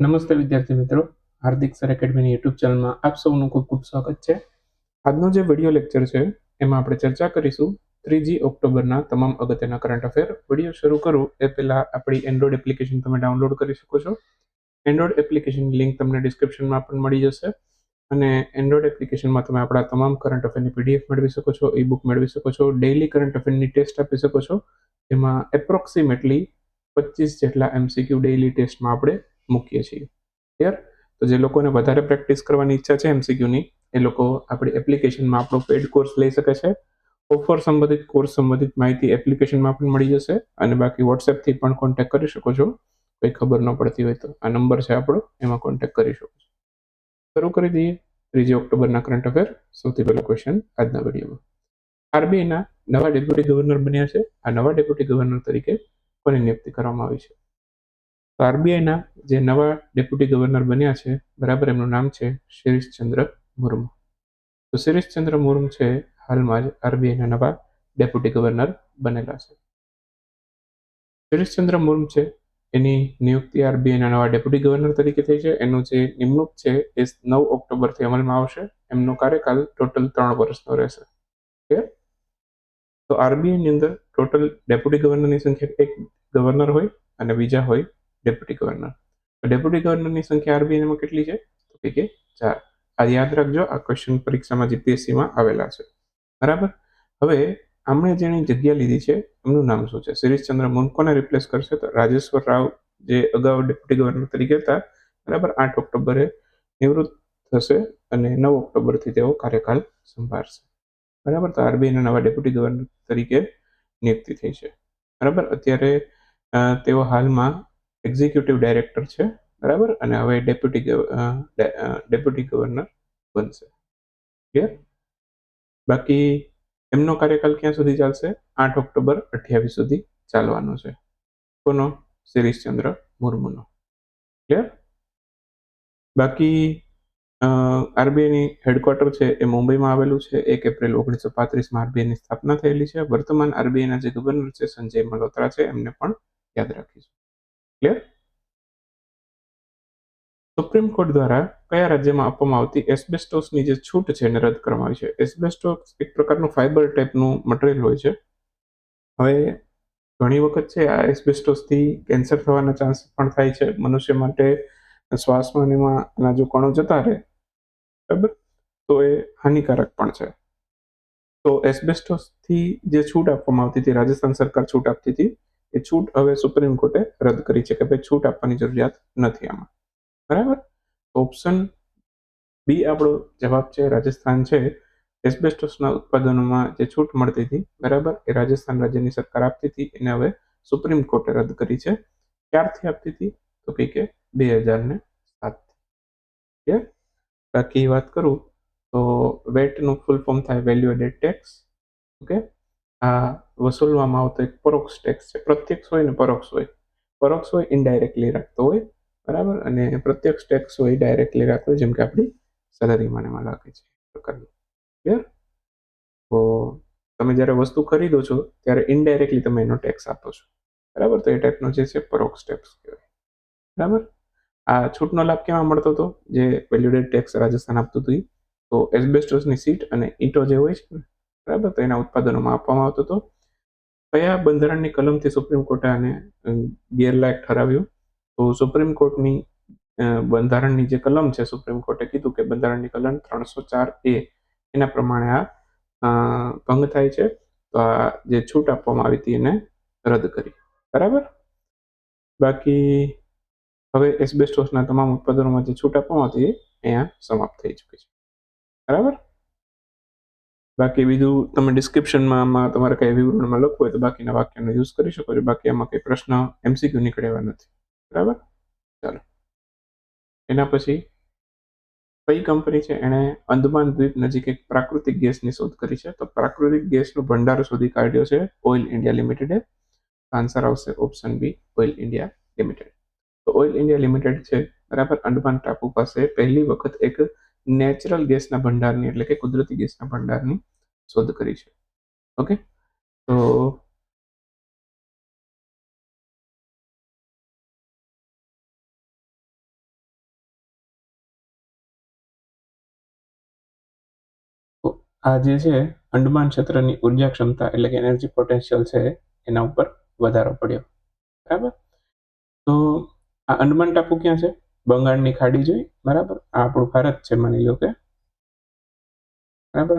નમસ્તે વિદ્યાર્થી મિત્રો. હાર્દિક સર એકેડમીની યુટ્યુબ ચેનલમાં આપ સૌનું ખૂબ ખૂબ સ્વાગત છે. આજનો જે વીડિયો લેક્ચર છે, એમાં આપણે ચર્ચા કરીશું ત્રીજી ઓક્ટોબરના તમામ અગત્યના કરંટ અફેર વીડિયો શરૂ કરું એ પહેલાં આપણી એન્ડ્રોઇડ એપ્લિકેશન તમે ડાઉનલોડ કરી શકો છો. એન્ડ્રોઇડ એપ્લિકેશનની લિંક તમને ડિસ્ક્રિપ્શનમાં પણ મળી જશે. અને એન્ડ્રોઇડ એપ્લિકેશનમાં તમે આપણા તમામ કરંટ અફેરની પીડીએફ મેળવી શકો છો ઈ બુક મેળવી શકો છો ડેઇલી કરંટ અફેરની ટેસ્ટ આપી શકો છો. જેમાં એપ્રોક્સિમેટલી પચીસ જેટલા એમસીક્યુ ડેઇલી ટેસ્ટમાં આપણે મૂકીએ છીએ. ક્લિયર તો જે લોકોને વધારે પ્રેક્ટિસ કરવાની ઈચ્છા છે એમસીક્યુની એ લોકો આપણી એપ્લિકેશનમાં આપણો પેડ કોર્સ લઈ શકે છે. ઓફર સંબંધિત કોર્સ સંબંધિત માહિતી એપ્લિકેશનમાં પણ મળી જશે અને બાકી વોટ્સએપથી પણ કોન્ટેક્ટ કરી શકો છો. કંઈ ખબર ન પડતી હોય તો. આ નંબર છે આપણો, એમાં કોન્ટેક્ટ કરી શકો છો. શરૂ કરી દઈએ. ત્રીજી ઓક્ટોબરના કરંટ અફેર સૌથી પહેલો ક્વેશ્ચન આજના વિડીયોમાં. આરબીઆઈના નવા ડેપ્યુટી ગવર્નર બન્યા છે. આ નવા ડેપ્યુટી ગવર્નર તરીકે કોની નિયુક્તિ કરવામાં આવી છે? તો આરબીઆઈના જે નવા ડેપ્યુટી ગવર્નર બન્યા છે, બરાબર, એમનું નામ છે શિરીષચંદ્ર મુર્મુ. તો શિરીષચંદ્ર મુર્મુ છે હાલમાં જ આરબીઆઈના નવા ડેપ્યુટી ગવર્નર બનેલા છે. શિરીષચંદ્ર મુર્મુ છે, એની નિયુક્તિ આરબીઆઈના નવા ડેપ્યુટી ગવર્નર તરીકે થઈ છે. એનું જે નિમણૂક છે એ નવ ઓક્ટોબરથી અમલમાં આવશે. એમનો કાર્યકાલ ટોટલ ત્રણ વર્ષનો રહેશે. ઓકે તો આરબીઆઈની અંદર ટોટલ ડેપ્યુટી ગવર્નરની સંખ્યા એક ગવર્નર હોય અને બીજા હોય ડેપ્યુટી ગવર્નર ડેપ્યુટી ગવર્નરની સંખ્યા આરબીઆઈમાં કેટલી છે? તો કે ચાર. આ યાદ રાખજો, આ ક્વેશ્ચન પરીક્ષામાં જીપીએસસીમાં આવેલા છે. બરાબર? હવે આમણે જેની જગ્યા લીધી છે, એમનું નામ શું છે? શિરીષચંદ્ર મુન કોને રિપ્લેસ કરશે? તો રાજેશ્વર રાવ જે અગાઉ ડેપ્યુટી ગવર્નર તરીકે હતા, બરાબર? આઠ ઓક્ટોબરે નિવૃત્ત થશે અને નવ ઓક્ટોબરથી તેઓ કાર્યકાલ સંભાળશે. બરાબર? તો આરબીઆઈના નવા ડેપ્યુટી ગવર્નર તરીકે નિયુક્તિ થઈ છે. બરાબર? અત્યારે તેઓ હાલમાં એક્ઝિક્યુટિવ ડાયરેક્ટર છે, બરાબર? અને હવે ડેપ્યુટી ડેપ્યુટી ગવર્નર બનશે. ક્લિયર બાકી એમનો કાર્યકાલ ક્યાં સુધી ચાલશે? આઠ ઓક્ટોબર અઠ્યાવીસ સુધી ચાલવાનો છે. કોનો? શિરીષચંદ્ર મુર્મુનો. ક્લિયર બાકી આરબીઆઈની હેડક્વાર્ટર છે એ મુંબઈમાં આવેલું છે. એક એપ્રિલ ઓગણીસો પાંત્રીસમાં આરબીઆઈની સ્થાપના થયેલી છે. વર્તમાન આરબીઆઈના જે ગવર્નર છે, સંજય મલ્હોત્રા છે, એમને પણ યાદ રાખીશું. ક્લિયર સુપ્રીમ કોર્ટ દ્વારા કયા રાજ્યમાં આપવામાં આવતી એસ્બેસ્ટોસની જે છૂટ છે એને રદ કરવામાં આવી છે? એસ્બેસ્ટોસ એક પ્રકારનું ફાઇબર ટાઈપનું મટીરિયલ હોય છે. હવે ઘણી વખત છે આ એસ્બેસ્ટોસથી કેન્સર થવાના ચાન્સ પણ થાય છે. મનુષ્ય માટે શ્વાસમાં એમાં જો કણો જતા રહે, બરાબર? તો એ હાનિકારક પણ છે. તો એસ્બેસ્ટોસથી જે છૂટ આપવામાં આવતી હતી, રાજસ્થાન સરકાર છૂટ આપતી હતી એ છૂટ હવે સુપ્રીમ કોર્ટે રદ કરી છે કે ભાઈ છૂટ આપવાની જરૂરિયાત નથી આમાં. બરાબર? ઓપ્શન બી આપણો જવાબ છે, રાજસ્થાન છે. એસ્બેસ્ટોસના ઉત્પાદનોમાં જે છૂટ મળતી હતી, બરાબર? એ રાજસ્થાન રાજ્યની સરકાર આપતી હતી, એને હવે સુપ્રીમ કોર્ટે રદ કરી છે. ક્યારથી આપતી હતી? તો કંઈ કે બે હજાર ને સાતથી બાકી વાત કરું, તો વેટનું ફૂલ ફોર્મ થાય વેલ્યુ એડેડ ટેક્સ ઓકે આ વસૂલવામાં આવતો એક પરોક્ષ ટેક્સ છે. પ્રત્યક્ષ હોય ને પરોક્ષ હોય. પરોક્ષ હોય ઇનડાયરેક્ટલી રાખતો હોય, બરાબર? અને પ્રત્યક્ષ ટેક્સ હોય ડાયરેક્ટલી રાખતો જેમ કે આપણી સેલરીમાં એમાં લાગે છે. પ્રકારનું ક્લિયર તો તમે જ્યારે વસ્તુ ખરીદો છો, ત્યારે ઇનડાયરેક્ટલી તમે એનો ટેક્સ આપો છો. બરાબર? તો એ ટાઈપનો જે છે, પરોક્ષ ટેક્સ કહેવાય. બરાબર? આ છૂટનો લાભ કેમાં મળતો હતો? જે વેલ્યુડેડ ટેક્સ રાજસ્થાન આપતું હતું તો એસબેસ્ટોસની સીટ અને ઈંટો જે હોય છે બરાબર? તો એના ઉત્પાદનોમાં આપવામાં આવતો હતો. કયા બંધારણની કલમથી સુપ્રીમ કોર્ટે આને ગેરલાયક ઠરાવ્યું? તો સુપ્રીમ કોર્ટની બંધારણની જે કલમ છે સુપ્રીમ કોર્ટે કીધું કે બંધારણની કલમ ત્રણસો ચાર એ, એના પ્રમાણે આ ભંગ થાય છે. તો આ જે છૂટ આપવામાં આવી હતી એને રદ કરી. બરાબર? બાકી હવે એસ્બેસ્ટોસના તમામ ઉત્પાદનોમાં જે છૂટ આપવામાં હતી, એ અહીંયા સમાપ્ત થઈ ચૂકી છે. બરાબર? બાકી બીજું તમે ડિસ્ક્રિપ્શનમાં આમાં તમારે કઈ વિવરણમાં લખવું હોય તો બાકીના વાક્યનો યુઝ કરી શકો છો. બાકી આમાં કંઈ પ્રશ્ન એમસીક્યુ નીકળેવા નથી. બરાબર? ચાલો. એના પછી કઈ કંપની છે? એણે અંદમાન દ્વીપ નજીક એક પ્રાકૃતિક ગેસની શોધ કરી છે. તો પ્રાકૃતિક ગેસનો ભંડાર શોધી કાઢ્યો છે ઓઇલ ઇન્ડિયા લિમિટેડે આન્સર આવશે option B Oil India Limited તો ઓઇલ ઇન્ડિયા લિમિટેડ છે, બરાબર? અંડમાન ટાપુ પાસે પહેલી વખત એક નેચરલ ગેસના ભંડારની એટલે કે કુદરતી ગેસના ભંડારની શોધ કરી છે. ઓકે? તો આ જે છે, અંડમાન ક્ષેત્રની ઊર્જા ક્ષમતા એટલે કે એનર્જી પોટેન્શિયલ છે, એના ઉપર વધારો પડ્યો. બરાબર? તો આ અંડમાન ટાપુ ક્યાં છે? બંગાળની ખાડી જોઈ? બરાબર? આ આપણું ભારત છે, માની લો કે. બરાબર?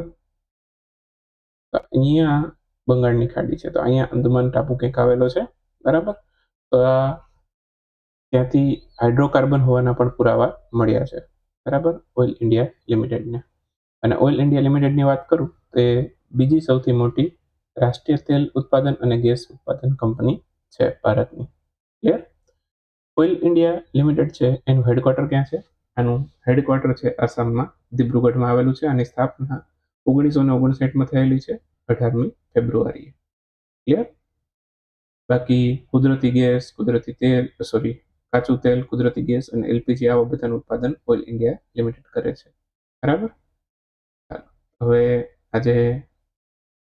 અહીંયા બંગાળની ખાડી છે. તો અહીંયા અંદમાન ટાપુ કંઈક આવેલો છે. બરાબર? તો ત્યાંથી હાઇડ્રોકાર્બન હોવાના પણ પુરાવા મળ્યા છે. બરાબર? ઓઇલ ઇન્ડિયા લિમિટેડને. અને ઓઇલ ઇન્ડિયા લિમિટેડની વાત કરું, તો બીજી સૌથી મોટી રાષ્ટ્રીય તેલ ઉત્પાદન અને ગેસ ઉત્પાદન કંપની છે ભારતની. ક્લિયર ઓઇલ ઇન્ડિયા લિમિટેડ છે, એનું હેડક્વાર્ટર ક્યાં છે? આનું હેડક્વાર્ટર છે આસામમાં દિબ્રુગઢમાં આવેલું છે આની સ્થાપના ઓગણીસો ને ઓગણસાઠમાં થયેલી છે, અઢારમી ફેબ્રુઆરીએ. ક્લિયર બાકી કુદરતી ગેસ, કુદરતી તેલ સોરી કાચું તેલ, કુદરતી ગેસ અને એલપીજી આવા બધાનું ઉત્પાદન ઓઇલ ઇન્ડિયા લિમિટેડ કરે છે. બરાબર? હવે આજે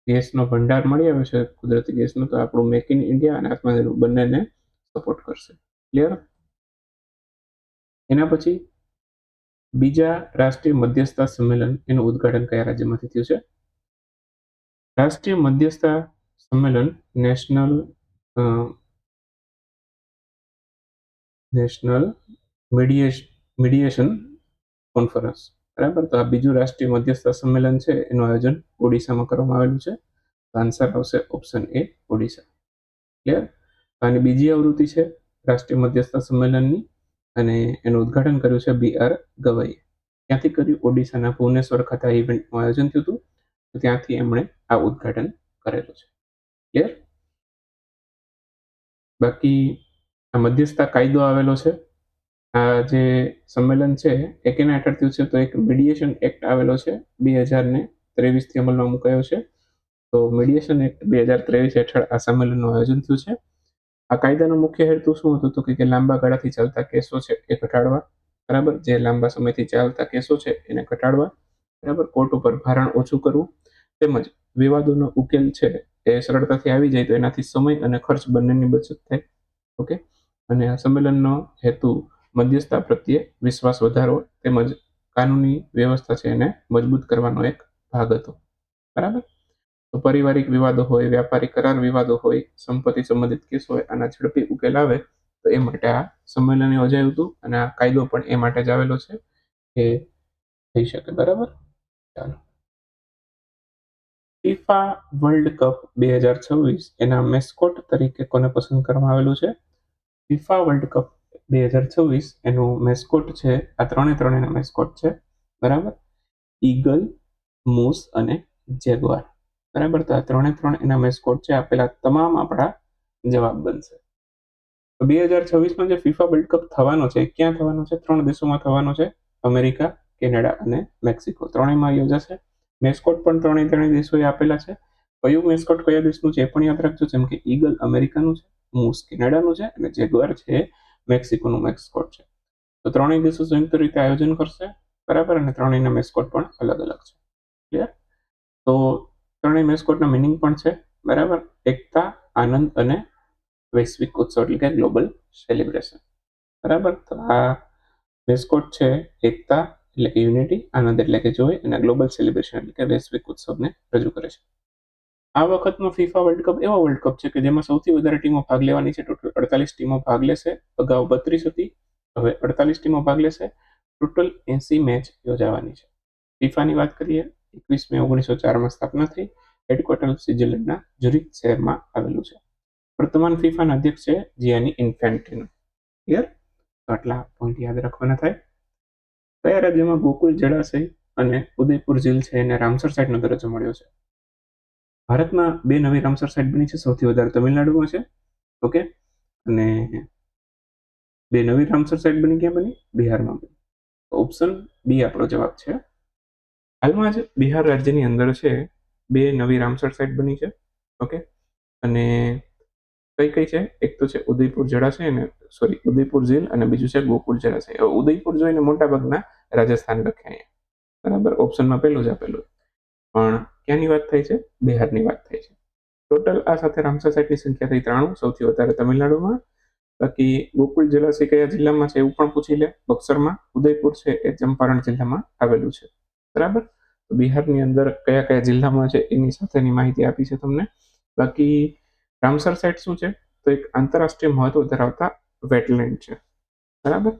ગેસનો ભંડાર મળી આવ્યો છે, કુદરતી ગેસનો, તો આપણું મેક ઇન ઇન્ડિયા અને આત્મનિર્ભર બંનેને સપોર્ટ કરશે. ક્લિયર એના પછી બીજા રાષ્ટ્રીય મધ્યસ્થતા સંમેલન એનું ઉદ્ઘાટન કયા રાજ્યમાંથી થયું છે? રાષ્ટ્રીય મધ્યસ્થતા સંમેલન નેશનલ નેશનલ મીડિયેશન કોન્ફરન્સ બરાબર? તો આ બીજું રાષ્ટ્રીય મધ્યસ્થતા સંમેલન છે, એનું આયોજન ઓડિશામાં કરવામાં આવેલું છે. આન્સર આવશે ઓપ્શન એ ઓડિશા. ક્લિયર આની બીજી આવૃત્તિ છે રાષ્ટ્રીય મધ્યસ્થતા સંમેલનની અને એનું ઉદ્ઘાટન કર્યું છે બી આર ગવાઈએ. ત્યાંથી કર્યું ઓડિશાના ભુવનેશ્વર ખાતે ઇવેન્ટનું આયોજન થયું હતું. તો ત્યાંથી એમણે આ ઉદ્ઘાટન કરેલું છે. ક્લિયર? બાકી આ મધ્યસ્થતા કાયદો આવેલો છે. આ જે સંમેલન છે એ કેના હેઠળ થયું છે? તો એક મીડિયેશન એક્ટ આવેલો છે બે હજાર ને ત્રેવીસથી અમલમાં મુકાયો છે. તો મીડિયેશન એક્ટ બે હજાર ત્રેવીસ હેઠળ આ સંમેલનનું આયોજન થયું છે. આ કાયદાનો મુખ્ય હેતુ શું હતો તો કે લાંબા ગાળાથી ચાલતા કેસો છે એ ઘટાડવા, બરાબર? જે લાંબા સમયથી ચાલતા કેસો છે એને ઘટાડવા, બરાબર? કોર્ટ ઉપર ભારણ ઓછું કરવું, તેમજ વિવાદોનો ઉકેલ છે એ સરળતાથી આવી જાય તો એનાથી સમય અને ખર્ચ બંનેની બચત થાય, ઓકે? અને આ સંમેલનનો હેતુ મધ્યસ્થતા પ્રત્યે વિશ્વાસ વધારવો, તેમજ કાનૂની વ્યવસ્થા છે એને મજબૂત કરવાનો એક ભાગ હતો, બરાબર? તો પારિવારિક વિવાદો હોય, વ્યાપારી કરાર વિવાદો હોય, સંપત્તિ સંબંધિત કેસ હોય, આના ઝડપી ઉકેલ આવે, તો એ માટે આ સંમેલન યોજાયું હતું અને આ કાયદો પણ એ માટે જ આવેલો છે એ થઈ શકે, બરાબર? ચાલો. ફિફા વર્લ્ડ કપ બે હજાર છવ્વીસ એના મેસ્કોટ તરીકે કોને પસંદ કરવામાં આવેલું છે? ફિફા વર્લ્ડ કપ બે હજાર છવ્વીસ એનું મેસ્કોટ છે, આ ત્રણે ત્રણેના મેસ્કોટ છે, બરાબર? ઈગલ મૂસ અને જેગવાર. બરાબર? તો આ ત્રણે ત્રણ એના મેસ્કોટ છે, આપેલા તમામ આપણા જવાબ બનશે. તો બે હજાર છવ્વીસમાં જે ફીફા વર્લ્ડ કપ થવાનો છે ક્યાં થવાનો છે? ત્રણ દેશોમાં થવાનો છે, અમેરિકા, કેનેડા અને મેક્સિકો. ત્રણેયમાં યોજાશે મેસ્કોટ પણ ત્રણેય ત્રણેય દેશોએ આપેલા છે. કયું મેસ્કોટ કયા દેશનું છે એ પણ યાદ રાખજો, જેમ કે ઈગલ અમેરિકાનું છે મૂસ કેનેડાનું છે અને જેગવાર છે મેક્સિકોનું મેસ્કોટ છે. તો ત્રણેય દેશો સંયુક્ત રીતે આયોજન કરશે, બરાબર? અને ત્રણેયના મેસ્કોટ પણ અલગ અલગ છે. ક્લિયર તો ત્રણેય મેસ્કોટના મિનિંગ પણ છે, બરાબર? એકતા, આનંદ અને વૈશ્વિક ઉત્સવ, એટલે કે ગ્લોબલ સેલિબ્રેશન બરાબર? તો આ મેસ્કોટ છે એકતા, એટલે કે યુનિટી આનંદ, એટલે કે જોઈ અને ગ્લોબલ સેલિબ્રેશન એટલે કે વૈશ્વિક ઉત્સવને રજૂ કરે છે. આ વખતનો ફીફા વર્લ્ડ કપ એવો વર્લ્ડ કપ છે કે જેમાં સૌથી વધારે ટીમો ભાગ લેવાની છે, ટોટલ અડતાલીસ ટીમો ભાગ લેશે, અગાઉ બત્રીસ હતી, હવે અડતાલીસ ટીમો ભાગ લેશે, ટોટલ એસી મેચ યોજાવાની છે. ફીફાની વાત કરીએ એકવીસ મે ઓગણીસો ચારમાં સ્થાપના થઈ હેડક્વાર્ટર સ્વિટરલેન્ડના જુરિક શહેરમાં આવેલું છે. વર્તમાન ફીફાના અધ્યક્ષ છે જીયાની ઇન્ફેન્ટિનો. ક્લિયર? તો આટલા પોઈન્ટ યાદ રાખવાના થાય. કયા રાજ્યમાં ગોકુલ, જળાશય અને ઉદયપુર ઝીલ છે એને રામસર સાઇટનો દરજ્જો મળ્યો છે? ભારતમાં બે નવી રામસર સાઇટ બની છે. સૌથી વધારે તમિલનાડુમાં છે. ઓકે? અને બે નવી રામસર સાઇટ બની, ક્યાં બની? બિહારમાં બની. ઓપ્શન બી આપણો જવાબ છે હાલમાં જ બિહાર રાજ્યની અંદર છે, બે નવી રામસર સાઇટ બની છે ઓકે અને કઈ કઈ છે? એક તો છે ઉદયપુર જળાશય અને સોરી ઉદયપુર ઝીલ અને બીજું છે ગોકુલ જળાશય. ઉદયપુર જોઈને મોટાભાગના રાજસ્થાન લખ્યા અહીંયા. બરાબર? ઓપ્શનમાં પહેલું જ આપેલું પણ ક્યાંની વાત થાય છે? બિહારની વાત થાય છે. ટોટલ આ સાથે રામસર સાઇટની સંખ્યા થઈ ત્રાણું, સૌથી વધારે તમિલનાડુમાં. બાકી ગોકુલ જળાશય કયા જિલ્લામાં છે એવું પણ પૂછી લે. બક્સરમાં ઉદયપુર છે એ ચંપારણ જિલ્લામાં આવેલું છે. બરાબર? બિહારની અંદર કયા કયા જિલ્લામાં છે એની સાથેની માહિતી આપી છે તમને. બાકી રામસર સાઇટ શું છે? તો એક આંતરરાષ્ટ્રીય મહત્વ ધરાવતા વેટલેન્ડ છે. બરાબર?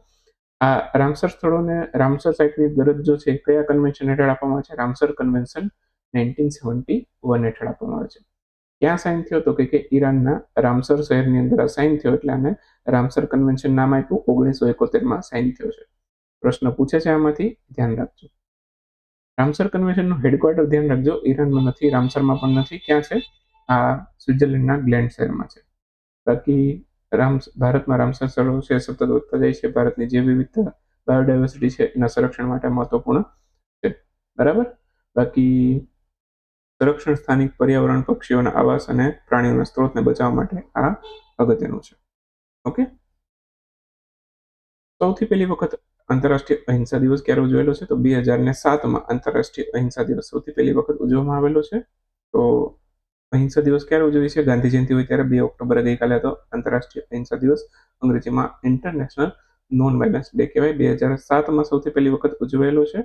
આ રામસર સ્થળોને રામસર સાઇટની દરજ્જો છે કયા કન્વેન્શન હેઠળ આપવામાં આવે છે? Ramsar convention nineteen seventy one હેઠળ આપવામાં આવે છે. ક્યાં સાઇન થયો તો કે ઈરાનના રામસર શહેરની અંદર આ સાઇન થયો એટલે આને રામસર કન્વેન્શન નામ આપ્યું. ઓગણીસો એકોતેરમાં સાઇન થયો છે. પ્રશ્ન પૂછે છે આમાંથી. ધ્યાન રાખજો. રામસર કન્વેન્શનનું હેડક્વાર્ટર ધ્યાન રાખજો. ઈરાનમાં નથી, રામસરમાં પણ નથી. ક્યાં છે? આ સ્વિટ્ઝરલેન્ડના ગ્લેન્ડ શહેરમાં છે. બાકી રામ, ભારતમાં રામસર સ્થળો છે, સતત વધતા જાય છે. ભારતની જે વિવિધતા, બાયોડાયવર્સિટી છે, એના સંરક્ષણ માટે મહત્વપૂર્ણ છે. બરાબર? બાકી સંરક્ષણ સ્થાનિક પર્યાવરણ, પક્ષીઓના આવાસ અને પ્રાણીઓના સ્ત્રોતને બચાવવા માટે આ અગત્યનું છે. ઓકે? સૌથી પહેલી વખત આંતરરાષ્ટ્રીય અહિંસા દિવસ ક્યારે ઉજવેલો છે? તો બે હજાર ને સાતમાં આંતરરાષ્ટ્રીય અહિંસા દિવસ સૌથી પહેલી વખત ઉજવવામાં આવેલો છે. તો અહિંસા દિવસ ક્યારે ઉજવી છે ગાંધી જયંતિ હોય ત્યારે બે ઓક્ટોબરે ગઈકાલે હતો આંતરરાષ્ટ્રીય અહિંસા દિવસ. અંગ્રેજીમાં ઇન્ટરનેશનલ નોન વાયલન્સ ડે કહેવાય. બે હજાર સાતમાં સૌથી પહેલી વખત ઉજવેલો છે.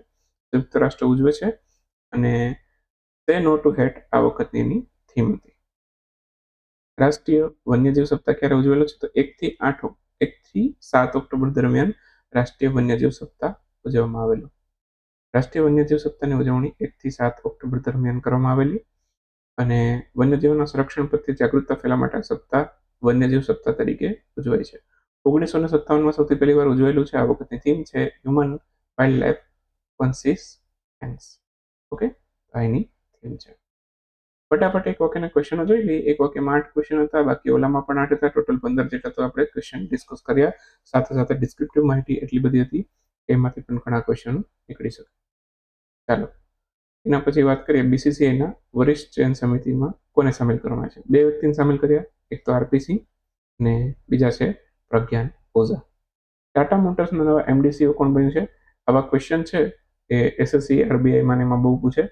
સંયુક્ત રાષ્ટ્ર ઉજવે છે. અને તે નો ટુ હેટ આ વખતની એની થીમ હતી. રાષ્ટ્રીય વન્યજીવ સપ્તાહ ક્યારે ઉજવેલો છે? તો એકથી આઠ એકથી સાત ઓક્ટોબર દરમિયાન રાષ્ટ્રીય વન્યજીવ સપ્તાહ ઉજવવામાં આવેલો. રાષ્ટ્રીય વન્યજીવ સપ્તાહની ઉજવણી એકથી સાત ઓક્ટોબર દરમિયાન કરવામાં આવેલી અને વન્યજીવોના સંરક્ષણ પ્રત્યે જાગૃતતા ફેલાવા માટે સપ્તાહ વન્યજીવ સપ્તાહ તરીકે ઉજવાય છે. ઓગણીસો ને સત્તાવનમાં સૌથી પહેલી વાર ઉજવેલું છે આ વખતની થીમ છે હ્યુમન વાઇલ્ડ લાઈફ કોન્સિસ ઓકે એની થીમ છે. ફટાફટ એક વાક્યના ક્વેશ્ચનો જોઈ લઈએ. એક વાક્યમાં આઠ ક્વેશ્ચન હતા. બાકી ઓલામાં પણ આઠ હતા. ટોટલ પંદર જેટલા તો આપણે ક્વેશ્ચન ડિસ્કસ કર્યા. સાથે સાથે ડિસ્ક્રિપ્ટિવ માહિતી એટલી બધી હતી એમાંથી પણ ઘણા ક્વેશ્ચન નીકળી શકે. ચાલો. એના પછી વાત કરીએ બીસીસીઆઈના વરિષ્ઠ ચયન સમિતિમાં કોને સામેલ કરવામાં છે? બે વ્યક્તિને સામેલ કર્યા. એક તો આરપીસી અને બીજા છે પ્રજ્ઞાન ઓઝા. ટાટા મોટર્સના નવા એમડીસીઓ કોણ બન્યું છે? આવા ક્વેશ્ચન છે એ એસએસસી આરબીઆઈમાં એમાં બહુ પૂછે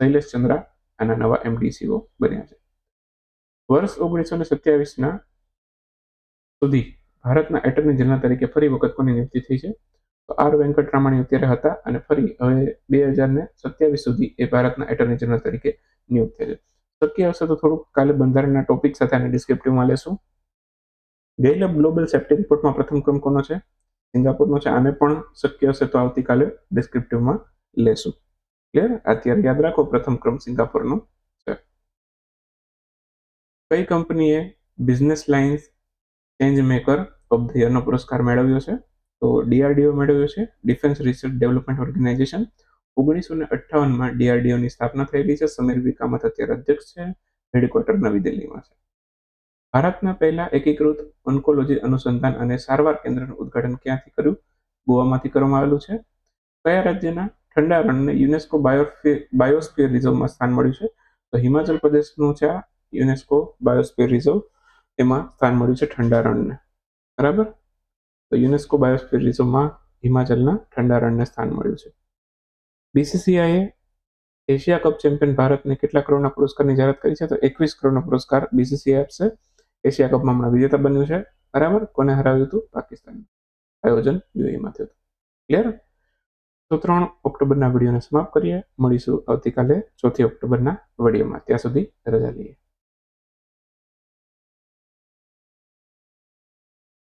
શૈલેષ ચંદ્રા આના નવા એમડીસીઓ બન્યા છે. વર્ષ ઓગણીસો ને સત્યાવીસના સુધી ભારતના એટર્ની જનરલ તરીકે ફરી વખત કોની નિયુક્તિ થઈ છે? તો આર વેંકટરામાણી અત્યારે હતા અને ફરી હવે બે હજાર ને સત્યાવીસ સુધી એ ભારતના એટર્ની જનરલ તરીકે નિયુક્ત થયા છે. શક્ય હશે તો થોડુંક કાલે બંધારણના ટોપિક સાથે આને ડિસ્ક્રિપ્ટિવમાં લેશું. ગેલબ ગ્લોબલ સેફ્ટી રિપોર્ટમાં પ્રથમ ક્રમ કોનો છે? સિંગાપુરનો છે. આને પણ શક્ય હશે તો આવતીકાલે ડિસ્ક્રિપ્ટિવમાં લેશું. ક્લિયર અત્યારે યાદ રાખો, પ્રથમ ક્રમ સિંગાપુરનો. છે કઈ કંપનીએ business lines change maker of the યરનો પુરસ્કાર મેળવ્યો છે? તો ડીઆરડીઓ મેળવ્યો છે ડિફેન્સ રિસર્ચ ડેવલપમેન્ટ ઓર્ગેનાઇઝેશન ઓગણીસો ને અઠ્ઠાવનમાં ડીઆરડીઓની સ્થાપના થયેલી છે. સમીર વિકામત અત્યારે અધ્યક્ષ છે. હેડક્વાર્ટર નવી દિલ્હીમાં છે. ભારતના પહેલા એકીકૃત ઓન્કોલોજી અનુસંધાન અને સારવાર કેન્દ્રનું ઉદ્ઘાટન ક્યાંથી કર્યું? ગોવામાંથી કરવામાં આવેલું છે. કયા રાજ્યના ઠંડા રણને યુનેસ્કો બાયોસ્ફિયર રિઝર્વમાં સ્થાન મળ્યું છે. તો હિમાચલ પ્રદેશનું છે આ યુનેસ્કો બાયોસ્ફિયર રિઝર્વ એમાં સ્થાન મળ્યું છે ઠંડા રણને. બરાબર? તો યુનેસ્કો બાયોસ્ફિયર રિઝર્વમાં હિમાચલના ઠંડા રણને સ્થાન મળ્યું છે. બીસીસીઆઈએ એશિયા કપ ચેમ્પિયન ભારતને કેટલા કરોડના પુરસ્કારની જાહેરાત કરી છે? તો એકવીસ કરોડનો પુરસ્કાર બીસીસીઆઈ આપશે. એશિયા કપમાં હમણાં વિજેતા બન્યું છે. બરાબર? કોને હરાવ્યું હતું? પાકિસ્તાન આયોજન યુએમાં થયું ક્લિયર તો ત્રણ ઓક્ટોબરના વિડીયોને સમાપ્ત કરીએ. મળીશું આવતીકાલે ચોથી ઓક્ટોબરના વિડીયોમાં. ત્યાં સુધી રજા લઈએ.